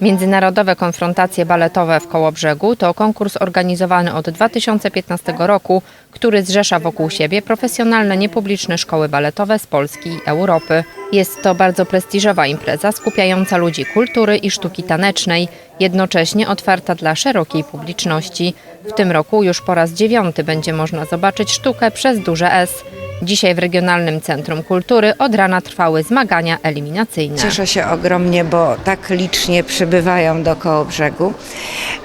Międzynarodowe konfrontacje baletowe w Kołobrzegu to konkurs organizowany od 2015 roku, który zrzesza wokół siebie profesjonalne niepubliczne szkoły baletowe z Polski i Europy. Jest to bardzo prestiżowa impreza skupiająca ludzi kultury i sztuki tanecznej, jednocześnie otwarta dla szerokiej publiczności. W tym roku już po raz dziewiąty będzie można zobaczyć sztukę przez duże S. Dzisiaj w Regionalnym Centrum Kultury od rana trwały zmagania eliminacyjne. Cieszę się ogromnie, bo tak licznie przybywają do Kołobrzegu.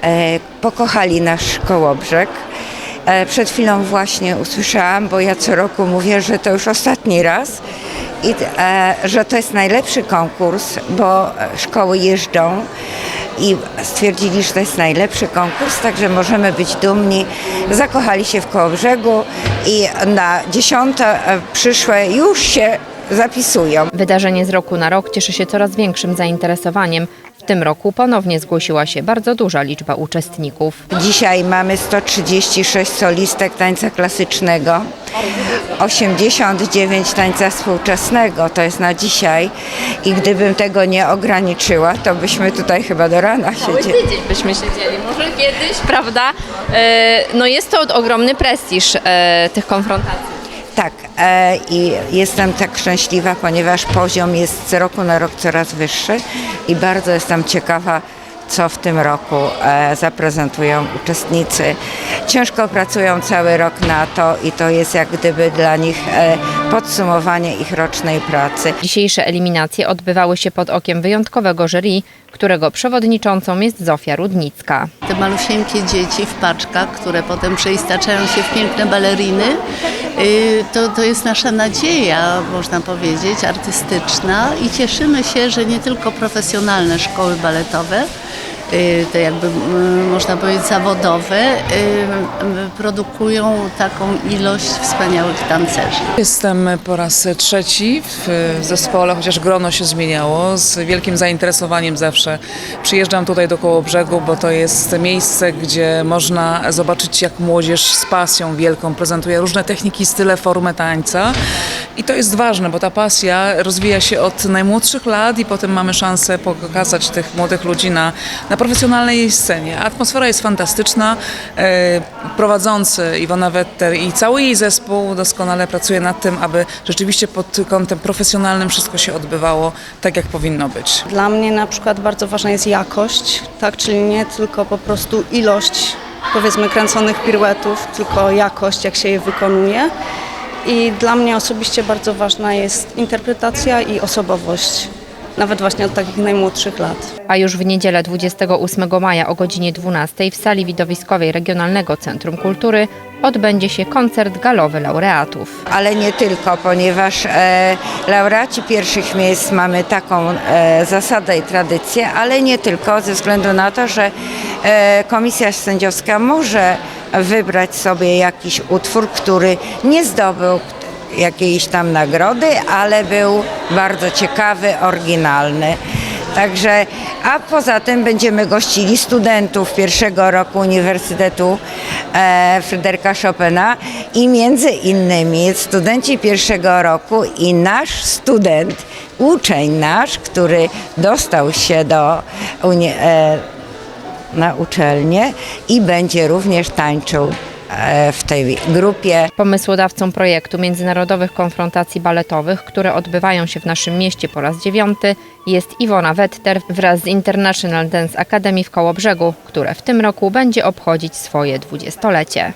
E, pokochali nasz Kołobrzeg. E, przed chwilą właśnie usłyszałam, bo ja co roku mówię, że to już ostatni raz i e, że to jest najlepszy konkurs, bo szkoły jeżdżą i stwierdzili, że to jest najlepszy konkurs, także możemy być dumni. Zakochali się w Kołobrzegu i na dziesiąte e, przyszłe już się zapisują. Wydarzenie z roku na rok cieszy się coraz większym zainteresowaniem. W tym roku ponownie zgłosiła się bardzo duża liczba uczestników. Dzisiaj mamy 136 solistek tańca klasycznego, 89 tańca współczesnego, to jest na dzisiaj. I gdybym tego nie ograniczyła, to byśmy tutaj chyba do rana siedzieli. Tydzień byśmy siedzieli, może kiedyś, prawda? E, No jest to ogromny prestiż e, tych konfrontacji. Tak, e, i jestem tak szczęśliwa, ponieważ poziom jest z roku na rok coraz wyższy i bardzo jestem ciekawa, co w tym roku e, zaprezentują uczestnicy. Ciężko pracują cały rok na to i to jest jak gdyby dla nich e, podsumowanie ich rocznej pracy. Dzisiejsze eliminacje odbywały się pod okiem wyjątkowego jury, którego przewodniczącą jest Zofia Rudnicka. Te malusieńkie dzieci w paczkach, które potem przeistaczają się w piękne baleriny, y, to, to jest nasza nadzieja, można powiedzieć, artystyczna i cieszymy się, że nie tylko profesjonalne szkoły baletowe, te jakby mm, można powiedzieć zawodowe, y, y, produkują taką ilość wspaniałych tancerzy. Jestem po raz trzeci w zespole, chociaż grono się zmieniało. Z wielkim zainteresowaniem zawsze przyjeżdżam tutaj do Kołobrzegu, bo to jest miejsce, gdzie można zobaczyć, jak młodzież z pasją wielką prezentuje różne techniki, style, formy tańca. I to jest ważne, bo ta pasja rozwija się od najmłodszych lat i potem mamy szansę pokazać tych młodych ludzi na, na profesjonalnej scenie. Atmosfera jest fantastyczna. E, prowadzący Iwona Wetter i cały jej zespół doskonale pracuje nad tym, aby rzeczywiście pod kątem profesjonalnym wszystko się odbywało tak, jak powinno być. Dla mnie na przykład bardzo ważna jest jakość, tak, czyli nie tylko po prostu ilość powiedzmy kręconych piruetów, tylko jakość, jak się je wykonuje. I dla mnie osobiście bardzo ważna jest interpretacja i osobowość, nawet właśnie od takich najmłodszych lat. A już w niedzielę 28 maja o godzinie 12 w sali widowiskowej Regionalnego Centrum Kultury odbędzie się koncert galowy laureatów. Ale nie tylko, ponieważ e, laureaci pierwszych miejsc mamy taką e, zasadę i tradycję, ale nie tylko, ze względu na to, że e, komisja sędziowska może wybrać sobie jakiś utwór, który nie zdobył jakiejś tam nagrody, ale był bardzo ciekawy, oryginalny. Także, a poza tym będziemy gościli studentów pierwszego roku Uniwersytetu e, Fryderyka Chopina i między innymi studenci pierwszego roku i nasz student, uczeń nasz, który dostał się do e, na uczelnię i będzie również tańczył w tej grupie. Pomysłodawcą projektu międzynarodowych konfrontacji baletowych, które odbywają się w naszym mieście po raz dziewiąty, jest Iwona Wetter wraz z International Dance Academy w Kołobrzegu, które w tym roku będzie obchodzić swoje dwudziestolecie.